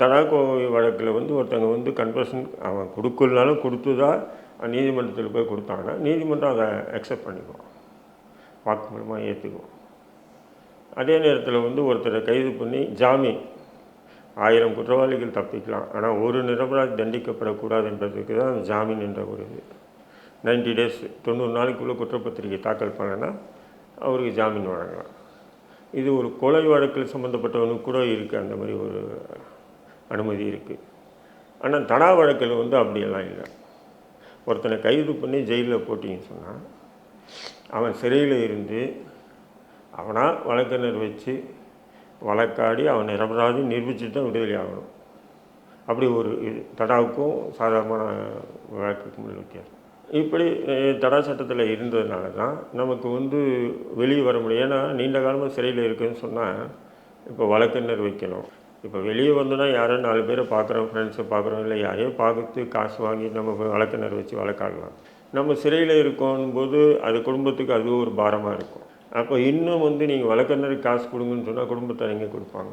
தடாக்கோ வழக்கில் வந்து ஒருத்தங்க வந்து கன்வர்ஷன் அவன் கொடுக்கலனாலும் கொடுத்ததா நீதிமன்றத்தில் போய் கொடுத்தாங்கன்னா நீதிமன்றம் அதை அக்செப்ட் வாக்கு வாக்குமூலமாக ஏற்றுக்குவோம் அதே நேரத்தில் வந்து ஒருத்தரை கைது பண்ணி ஜாமீன். ஆயிரம் குற்றவாளிகள் தப்பிக்கலாம். ஆனால் ஒரு நிரபராதி தண்டிக்கப்படக்கூடாது என்பதற்கு தான் ஜாமீன் என்ற ஒரு இது. நைன்டி டேஸ் தொண்ணூறு நாளைக்குள்ளே குற்றப்பத்திரிகை தாக்கல் பண்ணனா அவருக்கு ஜாமீன் வழங்கலாம். இது ஒரு கொலை வழக்கில் சம்மந்தப்பட்டவனுக்கு கூட இருக்குது அந்த மாதிரி ஒரு அனுமதி இருக்குது ஆனால் தடா வழக்கில் வந்து அப்படியெல்லாம் இல்லை. ஒருத்தனை கைது பண்ணி ஜெயிலில் போட்டிங்கன்னு சொன்னால் அவன் சிறையில் இருந்து அவனாக வழக்கறிஞர் வச்சு வழக்காடி அவன் நிரபராதி நிரூபித்து தான் விடுதலை ஆகணும். அப்படி ஒரு இது தடாவுக்கும் சாதாரணமான வழக்குக்கும் உள்ள வித்தியாசம். இப்படி தடா சட்டத்தில் இருந்ததுனால தான் நமக்கு வந்து வெளியே வர முடியும். ஏன்னா நீண்ட காலமாக சிறையில் இருக்குதுன்னு சொன்னால் இப்போ வழக்கறிஞர் வைக்கணும். இப்போ வெளியே வந்தோன்னா யாரோ நாலு பேரை பார்க்குறோம் ஃப்ரெண்ட்ஸை பார்க்குறோம். இல்லை யாரையோ பார்த்து காசு வாங்கி நம்ம வழக்கினர் வச்சு வழக்காடலாம் நம்ம சிறையில் இருக்கோம் போது அது குடும்பத்துக்கு அது ஒரு பாரமாக இருக்கும். அப்போ இன்னும் வந்து நீங்கள் வழக்கறிஞருக்கு காசு கொடுங்கன்னு சொன்னால் குடும்பத்தை எங்கே கொடுப்பாங்க.